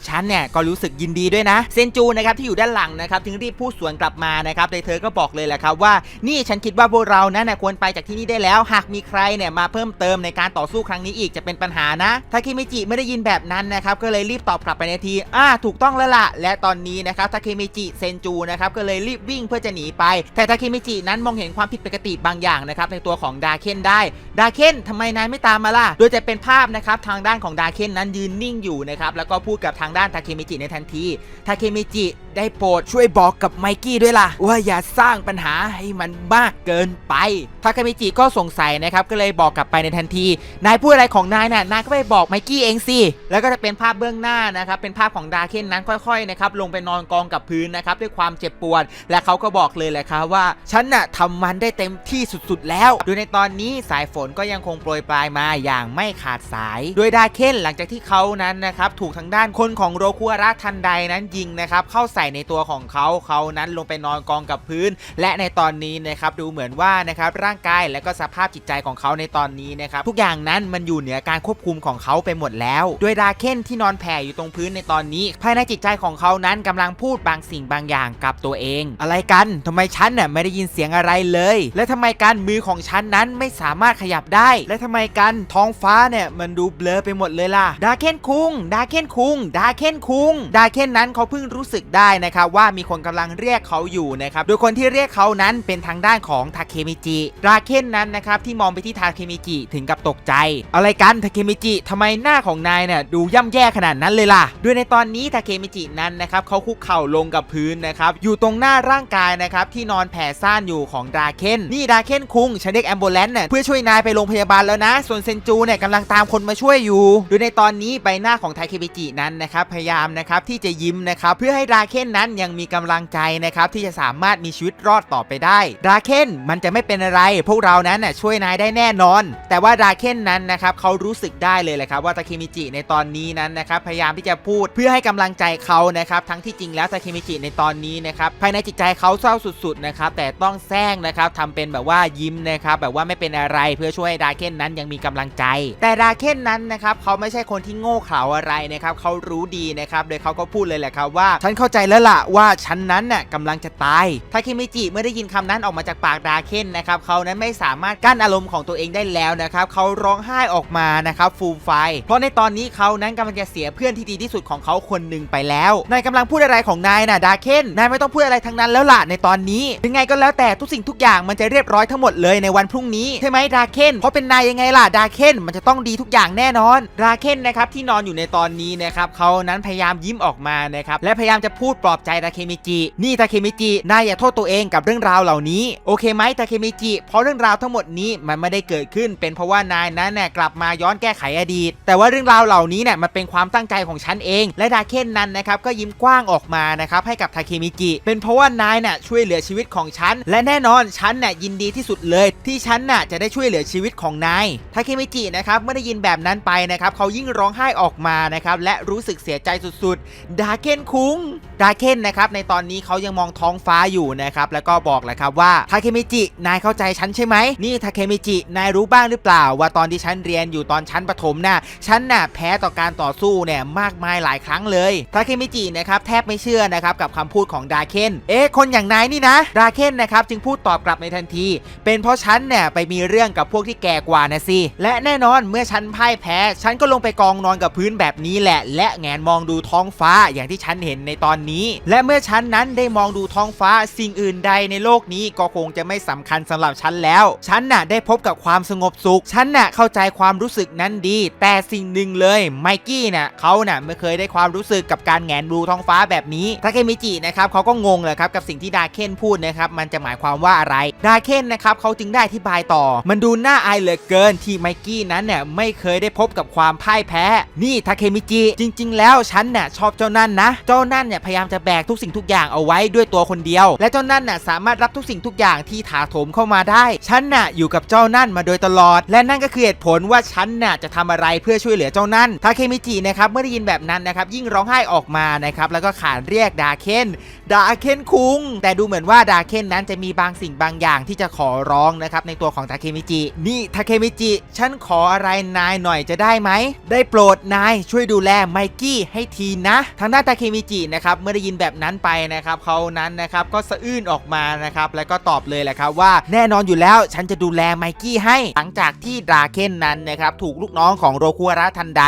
ฉันเนี่ยก็รู้สึกยินดีด้วยนะ เซนจูนะครับที่อยู่ด้านหลังนะครับถึงรีบพูดสวนกลับมานะครับโดยเธอก็บอกเลยแหละครับว่านี่ฉันคิดว่าพวกเรานั้นนะควรไปจากที่นี่ได้แล้ว หากมีใครเนี่ยมาเพิ่มเติมในการต่อสู้ครั้งนี้อีกจะเป็นปัญหานะทาเคมิจิไม่ได้ยินแบบนั้นนะครับก็เลยรีบตอบกลับไปในทีอ่าถูกต้องแล้วล่ะและตอนนี้นะครับทาเคมิจิเซนจูนะครับก็เลยรีบวิ่งเพื่อจะหนีไป แต่ทาเคมิจินั้นมองเห็นความผิดปกติบางอย่างนะครับในตัวของดาเคนได้ดาเคนทำไมนายไม่ตามมาล่ะโดยจะเป็นภาพนะครับทางด้านของดาเคนนั้นยืนนิ่งอยู่นะครับแล้วก็พูดกับทางด้านทาเคมิจิในทันทีทาเคมิจิได้โปรดช่วยบอกกับไมกี้ด้วยล่ะ ว่าอย่าสร้างปัญหาให้มันมากเกินไปทาเคมิจิก็สงสัยนะครับก็เลยบอกกลับไปในทันที นายพูดอะไรของนายน่ะนายก็ไปบอกไมกี้เองสิแล้วก็จะเป็นภาพเบื้องหน้านะครับเป็นภาพของดาเคนนั้นค่อยๆนะครับลงไปนอนกองกับพื้นนะครับด้วยความเจ็บปวด และเขาก็บอกเลยแหละครับว่าฉันน่ะทำมันได้เต็มที่สุดๆแล้ว โดยในตอนนี้สายฝนก็ยังคงโปรยปลายมาอย่างไม่ขาดสาย โดยดาเคนหลังจากที่เขานั้นนะครับถูกทางด้านคนของโรคุอาระทันใดนั้นยิงนะครับเข้าใส่ในตัวของเขาเขานั้นลงไปนอนกองกับพื้น และในตอนนี้นะครับดูเหมือนว่านะครับร่างกายและก็สภาพจิตใจของเขาในตอนนี้นะครับทุกอย่างนั้นมันอยู่เหนือการควบคุมของเขาไปหมดแล้วโดยดาเคนที่นอนแผ่อยู่ตรงพื้นในตอนนี้ ภายในจิตใจของเขานั้นกำลังพูดบางสิ่งบางอย่างกับตัวเอง อะไรกันทำไมฉันน่ะไม่ได้ยินเสียงอะไรเลย และทำไมการมือของฉันนั้นไม่สามารถขยับได้ และทำไมกันท้องฟ้าเนี่ยมันดูเบลอไปหมดเลยล่ะดาเคนคุงดาเคนคุงดาเคนคุงดาเคนนั้นเขาเพิ่งรู้สึกได้นะครับว่ามีคนกำลังเรียกเขาอยู่นะครับ โดยคนที่เรียกเขานั้นเป็นทางด้านของทาเคมิจิดาเคนนั้นนะครับที่มองไปที่ทาเคมิจิถึงกับตกใจ อะไรกันทาเคมิจิทำไมหน้าของนายเนี่ยดูย่ำแย่ขนาดนั้นเลยล่ะโดยในตอนนี้ทาเคมิจินั้นนะครับเขาคุกเข่าลงกับพื้นนะครับอยู่ตรงหน้าร่างกายนะครับที่นอนแผ่ซ่านอยู่ของดาเคนนี่ดาเคนคุงฉันเรียกแอมโบเลนต์เนี่ยเพื่อช่วยนายไปโรงพยาบาลแล้วนะ ส่วนเซนจูเนี่ยกำลังตามคนมาช่วยอยู่ โดยในตอนนี้ใบหน้าของไทเคมิจินั้นนะครับพยายามนะครับที่จะยิ้มนะครับเพื่อให้ดาเคนคนนั้นยังมีกำลังใจนะครับที่จะสามารถมีชีวิตรอดต่อไปได้ดราเคนมันจะไม่เป็นอะไร พวกเรานั้นน่ะช่วยนายได้แน่นอน แต่ว่าดราเคนนั้นนะครับเขารู้สึกได้เลยแหละครับว่าตาเคมิจิในตอนนี้นั้นนะครับพยายามที่จะพูดเพื่อให้กำลังใจเขานะครับทั้งที่จริงแล้วตาเคมิจิในตอนนี้นะครับภายในจิตใจเขาเศร้าสุดๆนะครับแต่ต้องแซงนะครับทำเป็นแบบว่ายิ้มนะครับแบบว่าไม่เป็นอะไรเพื่อช่วยให้ดราเคนนั้นยังมีกำลังใจ แต่ดราเคนนั้นนะครับเขาไม่ใช่คนที่โง่เขลาอะไรนะครับเขารู้ดีนะครับโดยเขาก็พูดเลยแหละครับว่าฉันเข้าใจแล้วล่ะว่าฉันนั้นน่ะกำลังจะตายทาเคมิจิเมื่อได้ยินคำนั้นออกมาจากปากดาเคนนะครับเขานั้นไม่สามารถกั้นอารมณ์ของตัวเองได้แล้วนะครับเขาร้องไห้ออกมานะครับฟูมไฟ เพราะในตอนนี้เขานั้นกำลังจะเสียเพื่อนที่ดีที่สุดของเขาคนหนึ่งไปแล้วนายกำลังพูดอะไรของนายน่ะดาเคนนายไม่ต้องพูดอะไรทั้งนั้นแล้วล่ะในตอนนี้ยังไงก็แล้วแต่ทุกสิ่งทุกอย่างมันจะเรียบร้อยทั้งหมดเลยในวันพรุ่งนี้ใช่ไหมดาเคนเพราะเป็นนายยังไงล่ะดาเคนมันจะต้องดีทุกอย่างแน่นอนดาเคนนะครับที่นอนอยู่ในตอนนี้นะครับเขานั้นพยายามยิ้มออกมานะครับและพยายามจะพูดปลอบใจทาเคมิจิ นี่ทาเคมิจิ นายอย่าโทษตัวเองกับเรื่องราวเหล่านี้ โอเคไหมทาเคมิจิ เพราะเรื่องราวทั้งหมดนี้มันไม่ได้เกิดขึ้น เป็นเพราะว่านายนั้นเนี่ยกลับมาย้อนแก้ไขอดีต แต่ว่าเรื่องราวเหล่านี้เนี่ยมันเป็นความตั้งใจของฉันเอง และดาเคนนั้นนะครับก็ยิ้มกว้างออกมานะครับให้กับทาเคมิจิ เป็นเพราะว่านายน่ะช่วยเหลือชีวิตของฉัน และแน่นอนฉันน่ะยินดีที่สุดเลย ที่ฉันน่ะจะได้ช่วยเหลือชีวิตของนายทาเคมิจินะครับเมื่อได้ยินแบบนั้นไปนะครับเขายิ่งร้องไห้ออกมานะครับและรู้สึกเสียใจสุดๆ ดาเคนคุง ดาเคนนะครับในตอนนี้เขายังมองท้องฟ้าอยู่นะครับแล้วก็บอกแหละครับว่าทาเคมิจินายเข้าใจฉันใช่ไหมนี่ทาเคมิจินายรู้บ้างหรือเปล่า ว่าตอนที่ฉันเรียนอยู่ตอนชั้นประถมน่ะฉันน่ะแพ้ต่อการต่อสู้เนี่ยมากมายหลายครั้งเลยทาเคมิจินะครับแทบไม่เชื่อนะครับกับคำพูดของดาเคนเอ๊ะคนอย่างนายนี่นะดาเคนนะครับจึงพูดตอบกลับในทันที เป็นเพราะฉันเนี่ยไปมีเรื่องกับพวกที่แก่กว่านะสิและแน่นอนเมื่อฉันพ่ายแพ้ ฉันก็ลงไปกองนอนกับพื้นแบบนี้แหละ และแงนมองดูท้องฟ้าอย่างที่ฉันเห็นในตอนนี้และเมื่อฉันนั้นได้มองดูท้องฟ้าสิ่งอื่นใดในโลกนี้ก็คงจะไม่สำคัญสำหรับฉันแล้ว ฉันน่ะได้พบกับความสงบสุข ฉันน่ะเข้าใจความรู้สึกนั้นดี แต่สิ่งหนึ่งเลยไมกี้น่ะเขาน่ะไม่เคยได้ความรู้สึกกับการแงนดูท้องฟ้าแบบนี้ทาเคมิจินะครับเขาก็งงเลยครับกับสิ่งที่ดาเคนพูดนะครับมันจะหมายความว่าอะไร ดาเคนนะครับเขาจึงได้อธิบายต่อ มันดูน่าอายเหลือเกินที่ไมกี้นั้นเนี่ยไม่เคยได้พบกับความพ่ายแพ้ นี่ทาเคมิจิจริง ๆ แล้วฉันเนี่ยชอบเจ้านั่นนะ เจ้านั่นเนี่ยพยายามจะแบกทุกสิ่งทุกอย่างเอาไว้ด้วยตัวคนเดียว และเจ้านั่นน่ะสามารถรับทุกสิ่งทุกอย่างที่ถาโถมเข้ามาได้ ฉันน่ะอยู่กับเจ้านั่นมาโดยตลอด และนั่นก็คือเหตุผลว่าฉันน่ะจะทำอะไรเพื่อช่วยเหลือเจ้านั่นทาเคมิจินะครับเมื่อได้ยินแบบนั้นนะครับยิ่งร้องไห้ออกมานะครับแล้วก็ขานเรียกดาเคนดาเคนคุง แต่ดูเหมือนว่าดาเคนนั้นจะมีบางสิ่งบางอย่างที่จะขอร้องนะครับในตัวของทาเคมิจิ นี่ทาเคมิจิ ฉันขออะไรนายหน่อยจะได้ไหม ได้โปรดนายช่วยดูแลไมกี้ให้ทีนะ ทางด้านทาเคมิจินะครับเมื่อได้ยินแบบนั้นไปนะครับเขานั้นนะครับก็สะอื้นออกมานะครับแล้วก็ตอบเลยแหละครับว่าแน่นอนอยู่แล้วฉันจะดูแลไมกี้ให้ หลังจากที่ดราเคนนั้นนะครับถูกลูกน้องของโรคุระทันใด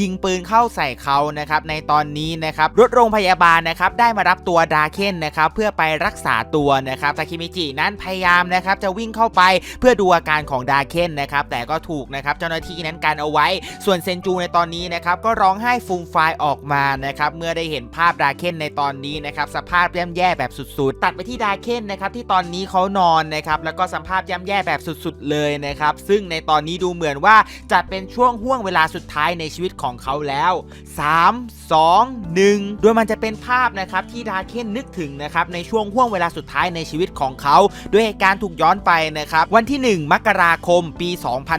ยิงปืนเข้าใส่เขานะครับในตอนนี้นะครับรถโรงพยาบาลนะครับได้มารับตัวดราเคนนะครับเพื่อไปรักษาตัวนะครับทาเคมิจินั้นพยายามนะครับจะวิ่งเข้าไปเพื่อดูอาการของดราเคนนะครับแต่ก็ถูกนะครับเจ้าหน้าที่นั้นกันเอาไว้ ส่วนเซนจูในตอนนี้นะครับก็ร้องไห้ฟูมฟายออกมานะครับเมื่อได้เห็นภาพดราเคนในตอนนี้นะครับสภาพย่ำแย่แบบสุดๆ ตัดไปที่ดาเคนนะครับที่ตอนนี้เขานอนนะครับแล้วก็สภาพย่ำแย่แบบสุดๆเลยนะครับซึ่งในตอนนี้ดูเหมือนว่าจะเป็นช่วงห่วงเวลาสุดท้ายในชีวิตของเขาแล้ว 3 2 1 โดยมันจะเป็นภาพนะครับที่ดาเคนนึกถึงนะครับในช่วงห่วงเวลาสุดท้ายในชีวิตของเขา ด้วยเหตุการณ์ถูกย้อนไปนะครับวันที่ 1 มกราคมปี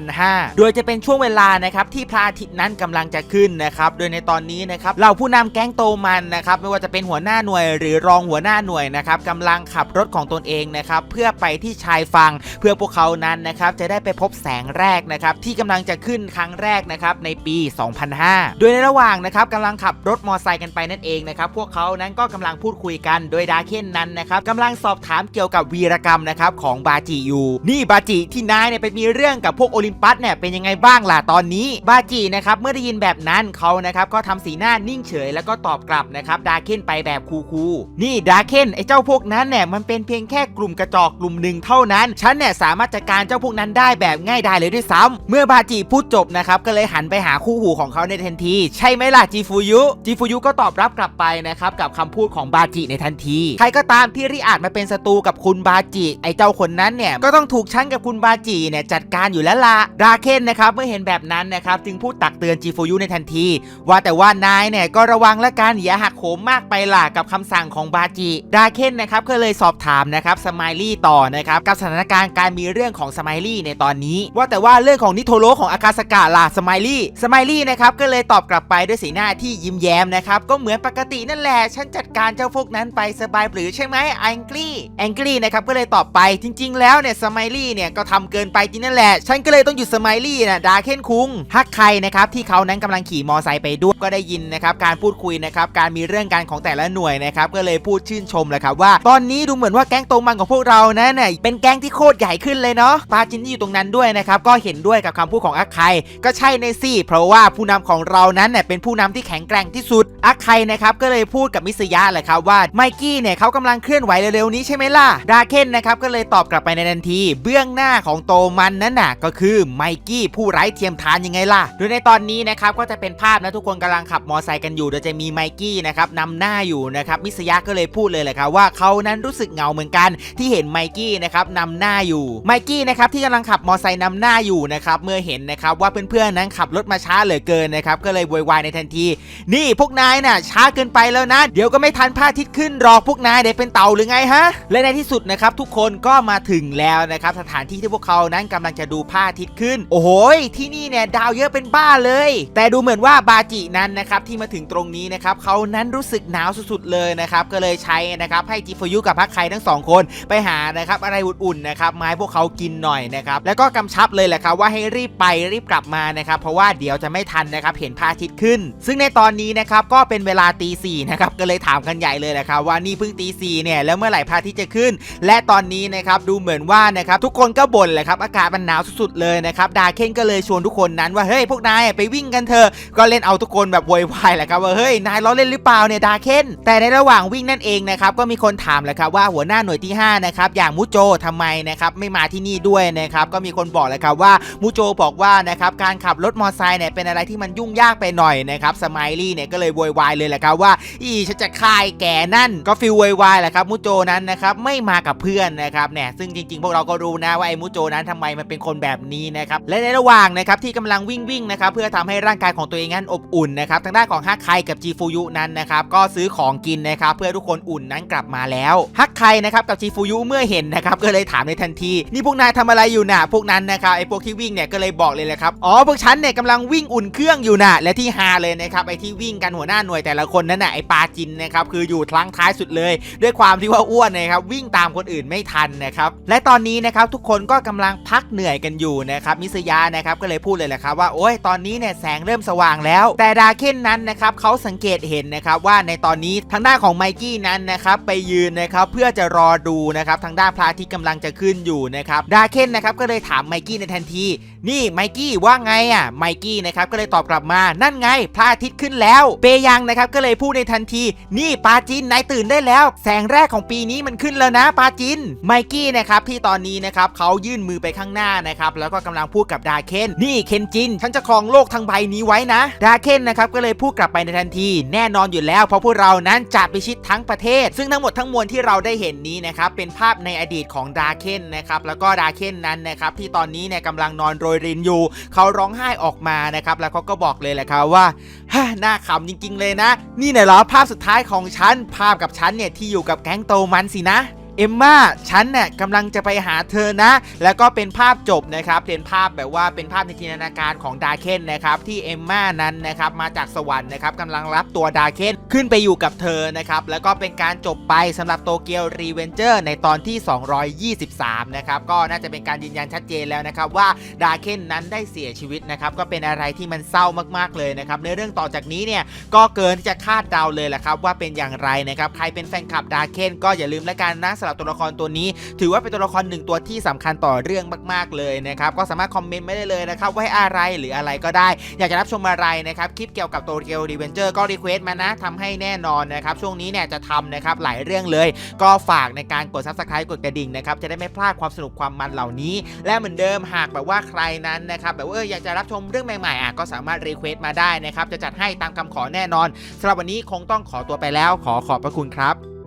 2005 โดยจะเป็นช่วงเวลานะครับที่พระอาทิตย์นั้นกำลังจะขึ้นนะครับโดยในตอนนี้นะครับเราผู้นำแก๊งโตมันนะครับไม่ว่าจะเป็นหัวหน้าหน่วย หรือรองหัวหน้าหน่วยนะครับกำลังขับรถของตนเองนะครับเพื่อไปที่ชายฝั่งเพื่อพวกเขานั้นนะครับจะได้ไปพบแสงแรกนะครับที่กำลังจะขึ้นครั้งแรกนะครับในปี 2005 โดยในระหว่างนะครับกำลังขับรถมอไซค์กันไปนั่นเองนะครับพวกเขานั้นก็กำลังพูดคุยกันโดยดาเคนนั้นนะครับกำลังสอบถามเกี่ยวกับวีรกรรมนะครับของบาจิอยู่นี่บาจิที่นายเนี่ยไปมีเรื่องกับพวกโอลิมปัสเนี่ยเป็นยังไงบ้างล่ะตอนนี้บาจินะครับเมื่อได้ยินแบบนั้นเขานะครับก็ทำสีหน้านิ่งเฉย แล้วก็ตอบกลับนะครับดาเคนไปแบบคูลๆนี่ดาเคนไอ้เจ้าพวกนั้นเนี่ยมันเป็นเพียงแค่กลุ่มกระจอกกลุ่มหนึ่งเท่านั้น ฉันเนี่ยสามารถจัดการเจ้าพวกนั้นได้แบบง่ายไดายเลยด้วยซ้ำเมื่อบาจิพูดจบนะครับก็เลยหันไปหาคู่หูของเขาในทันที ใช่ไหมล่ะจีฟูยุจีฟูยุก็ตอบรับกลับไปนะครับกับคำพูดของบาจิในทันที ใครก็ตามที่ริอาจมาเป็นศัตรูกับคุณบาจิไอ้เจ้าคนนั้นเนี่ยก็ต้องถูกชั้นกับคุณบาจิเนี่ยจัดการอยู่แล้วล่ะราเคนนะครับเมื่อเห็นแบบนั้นนะครับจึงพูดตักเตือนจีฟูยุในทันที ว่าแต่ว่านายเนี่ยก็ระวังละกันอย่าหักโหมมากไปล่ะกับคำสั่งของบาจิดาเคนนะครับก็เลยสอบถามนะครับสมายลี่ต่อนะครับกับสถานการณ์การมีเรื่องของสมายลี่ในตอนนี้ ว่าแต่ว่าเรื่องของนิโทโรของอากาสกะล่ะสมายลี่สมายลี่นะครับก็เลยตอบกลับไปด้วยสีหน้าที่ยิ้มแย้มนะครับก็เหมือนปกตินั่นแหละฉันจัดการเจ้าพวกนั้นไปสบายหรือใช่ไหมแองกี้แองกี้นะครับก็เลยตอบไปจริง ๆ แล้วเนี่ยสมายลี่เนี่ยก็ทำเกินไปจริงนั่นแหละ ฉันก็เลยต้องหยุดสมายลี่นะดาเคนคุงฮักใครนะครับที่เขานั้นกำลังขี่มอไซค์ไปด้วยก็ได้ยินนะครับการพูดคุยนะครับการมีเรื่องการของแต่และหน่วยนะครับก็เลยพูดชื่นชมแหละครับว่า ตอนนี้ดูเหมือนว่าแก๊งโตมันของพวกเรานั้นเนี่ยเป็นแก๊งที่โคตรใหญ่ขึ้นเลยเนาะปาจินที่อยู่ตรงนั้นด้วยนะครับก็เห็นด้วยกับคำพูดของอักไคก็ใช่ในสิเพราะว่าผู้นำของเรานั้นเนี่ยเป็นผู้นำที่แข็งแกร่งที่สุดอักไคนะครับก็เลยพูดกับมิสยะแหละครับว่าไมกี้เนี่ยเขากำลังเคลื่อนไหวเร็วๆนี้ใช่ไหมล่ะดาเคนนะครับก็เลยตอบกลับไปในทันที เบื้องหน้าของโตมันนั้นน่ะก็คือไมกี้ผู้ไร้เทียมทานยังไงล่ะโดยในตอนนี้นะครับก็จะเป็นภาพนะทุกคนกำลังขับมอไซค์กันอยู่โดยจะมีไมกี้นะครับนำหน้าอยู่นะครับมิสยะก็เลยพูดเลยแหละครับว่าเขานั้นรู้สึกเหงาเหมือนกันที่เห็นไมกี้นะครับนำหน้าอยู่ไมกี้นะครับที่กำลังขับมอไซค์นำหน้าอยู่นะครับเมื่อเห็นนะครับว่าเพื่อนๆนั้นขับรถมาช้าเหลือเกินนะครับก็เลยโวยวายในทันที นี่พวกนายน่ะช้าเกินไปแล้วนะ เดี๋ยวก็ไม่ทันพระอาทิตย์ขึ้นหรอกพวกนายเดี๋ยวเป็นเต่าหรือไงฮะและในที่สุดนะครับทุกคนก็มาถึงแล้วนะครับสถานที่ที่พวกเขานั้นกำลังจะดูพระอาทิตย์ขึ้น โอ้โหที่นี่เนี่ยดาวเยอะเป็นบ้าเลย แต่ดูเหมือนว่าบาจินั้นนะครับที่มาถึงตรงนี้นะครับเขานั้นรู้สึกหนาวสุดๆเลยนะครับก็เลยใช้นะครับให้จิฟยุกับพักไคทั้งสองคนไปหานะครับอะไรอุ่นๆนะครับมาให้พวกเขากินหน่อยนะครับแล้วก็กำชับเลยแหละครับว่าให้รีบไปรีบกลับมานะครับเพราะว่าเดี๋ยวจะไม่ทันนะครับเห็นพระอาทิตย์ขึ้น ซึ่งในตอนนี้นะครับก็เป็นเวลาตีสี่นะครับก็เลยถามกันใหญ่เลยแหละครับว่านี่เพิ่งตีสี่เนี่ยแล้วเมื่อไหร่พระอาทิตย์จะขึ้น และตอนนี้นะครับดูเหมือนว่านะครับทุกคนก็บ่นแหละครับอากาศมันหนาวสุดๆเลยนะครับดาเคนก็เลยชวนทุกคนนั้นว่าเฮ้ยพวกนายไปวิ่งกันเถอะก็เล่นเอาทุกคนแบบโวยวายแหละครับว่าเฮ้ยนายล้อเล่นหรือเปล่าเนี่ยดาเคนแต่ในระหว่างวิ่งนั่นเองนะครับก็มีคนถามแหละครับว่าหัวหน้าหน่วยที่5นะครับอย่างมุโจทำไมนะครับไม่มาที่นี่ด้วยนะครับก็มีคนบอกแหละครับว่ามุโจบอกว่านะครับการขับรถมอเตอร์ไซค์เนี่ยเป็นอะไรที่มันยุ่งยากไปหน่อยนะครับสไมลี่เนี่ยก็เลยโวยวายเลยแหละครับว่าอีฉันจะฆ่าไอ้แก่นั่นก็ฟิลโวยวายแหละครับมุโจนั้นนะครับไม่มากับเพื่อนนะครับเนี่ยซึ่งจริงๆ พวกเราก็รู้นะว่าไอ้มุโจนั้นทำไมมันเป็นคนแบบนี้นะครับและในระหว่างนะครับที่กำลังวิ่งวิ่งนะครับเพื่อทำให้ร่างกายของตัวเองนั้นอบอุ่นนะครับทางด้านของฮักไคกับจีฟูยุนั้นนะครับก็ซื้อของกินนะครับเพื่อทุกคนอุ่นนั้นกลับมาแล้วฮักไคนะครับกับจีฟูยุเมื่อเห็นนะครับก็เลยถามในทันที นี่พวกนายทำอะไรอยู่น่ะ พวกนั้นนะครับไอ้พวกที่วิ่งเนี่ยก็เลยบอกเลยแหละครับอ๋อพวกฉันเนี่ยกำลังวิ่งอุ่นเครื่องอยู่น่ะและที่ฮาเลยนะครับไอ้ที่วิ่งกันหัวหน้าหน่วยแต่ละคนนั้นน่ะไอ้ปาจินนะครับคืออยู่ทลังท้ายสุดเลย ด้วยความที่ว่าอ้วนนะครับวิ่งตามคนอื่นไม่ทันนะครับและตอนนี้นะครับทุกคนก็กำลังพักเหนื่อยกันอยู่นะครับมิสยานะครับก็เลยพูดเลยแหละครับว่าโอ้ยตอนนี้เนี่ยแสงเริ่มสว่างแล้ว แต่ดาเคนนั้นนะครับเขาสังเกตเห็นนะครับว่าในตอนนี้ทางด้านของไมกี้นั้นนะครับไปยืนนะครับเพื่อจะรอดูนะครับทางด้านพระอาทิตย์กำลังจะขึ้นอยู่นะครับดาเคนนะครับก็เลยถามไมกี้ในทันที นี่ไมกี้ว่าไงอะไมกี้นะครับก็เลยตอบกลับมานั่นไงพระอาทิตย์ขึ้นแล้วเปยังนะครับก็เลยพูดในทันที นี่ปาจินนายตื่นได้แล้ว แสงแรกของปีนี้มันขึ้นแล้วนะปาจินไมกี้นะครับที่ตอนนี้นะครับเขายื่นมือไปข้างหน้านะครับแล้วก็กำลังพูดกับดาเคนนี่เคนจินฉันจะครองโลกทั้งใบนี้ไว้นะ ดาเคนนะครับก็เลยพูดกลับไปในทันที แน่นอนอยู่แล้วเพราะพวกเรานั้นจะไปชิดทั้งประเทศ ซึ่งทั้งหมดทั้งมวลที่เราได้เห็นนี้นะครับเป็นภาพในอดีตของดาเคนนะครับแล้วก็ดาเคนนั้นนะครับที่ตอนนี้เนี่ยกำลังนอนโรยรินอยู่เขาร้องไห้ออกมานะครับแล้วเขาก็บอกเลยแหละครับว่าฮ่าน่าขำจริง ๆ เลยนะ นี่เนี่ยเหรอภาพสุดท้ายของฉันภาพกับฉันเนี่ยที่อยู่กับแก๊งโตมันสินะ เอมมาฉันเนี่ยกำลังจะไปหาเธอนะ แล้วก็เป็นภาพจบนะครับเป็นภาพแบบว่าเป็นภาพในจินตนาการของดาเคนนะครับที่เอมมานั้นนะครับมาจากสวรรค์นะครับกำลังรับตัวดาเคนขึ้นไปอยู่กับเธอนะครับแล้วก็เป็นการจบไปสำหรับโตเกียวรีเวนเจอร์ในตอนที่ 223 นะครับก็น่าจะเป็นการยืนยันชัดเจนแล้วนะครับว่าดาเคนนั้นได้เสียชีวิตนะครับก็เป็นอะไรที่มันเศร้ามากๆเลยนะครับในเรื่องต่อจากนี้เนี่ยก็เกินที่จะคาดเดาเลยแหละครับว่าเป็นอย่างไรนะครับใครเป็นแฟนคลับดาเคนก็อย่าลืมละกันนะสำหรับตัวละครตัวนี้ ถือว่าเป็นตัวละครหนึ่งตัวที่สำคัญต่อเรื่องมาก ๆ เลยนะครับก็สามารถคอมเมนต์ไม่ได้เลยนะครับว่าให้อะไรหรืออะไรก็ได้ อยากจะรับชมอะไรนะครับคลิปเกี่ยวกับโตเกียวรีเวนเจอร์ก็รีเควสต์มานะทำให้แน่นอนนะครับช่วงนี้เนี่ยจะทำนะครับหลายเรื่องเลย ก็ฝากในการกด subscribe กดกระดิ่งนะครับจะได้ไม่พลาดความสนุกความมันเหล่านี้ และเหมือนเดิมหากแบบว่าใครนั้นนะครับแบบว่าอยากจะรับชมเรื่องใหม่ๆอะก็สามารถรีเควสต์มาได้นะครับจะจัดให้ตามคำขอแน่นอนสำหรับวันนี้คงต้องขอตัวไปแล้วขอขอบพระคุณครับ